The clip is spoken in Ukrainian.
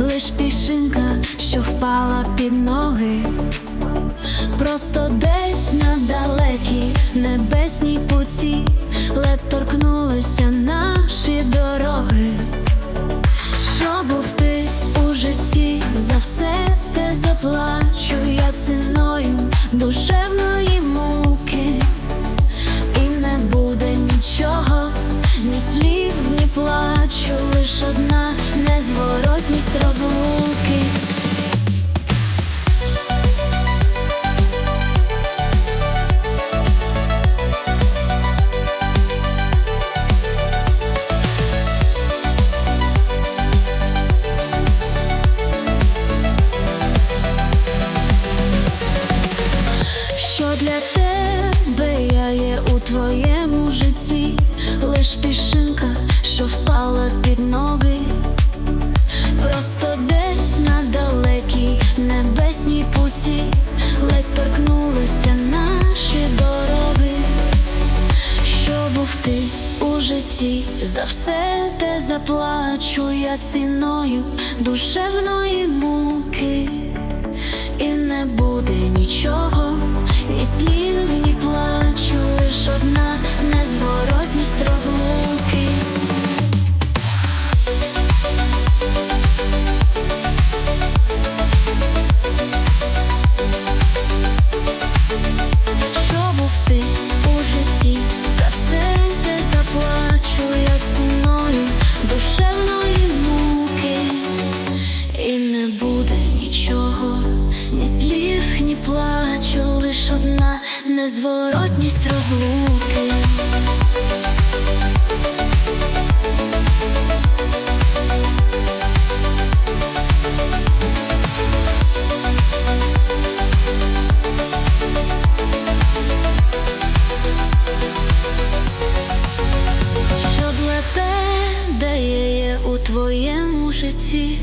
лиш пішинка, що впала під ноги, просто десь на далекій небесній путі, лед торкнулися наші дороги. Що був ти у житті, за все те заплачу я ціною душевної лиш одна незворотність розлуки. Що для тебе я є у твоєму житті, лиш пішинка, що впала під ноги, просто десь на далекій небесній путі, ледь торкнулися наші дороги, що був ти у житті, за все те заплачу я ціною душевної муки. І не буде нічого, незворотність розлуки. Що для тебе є у твоєму житті,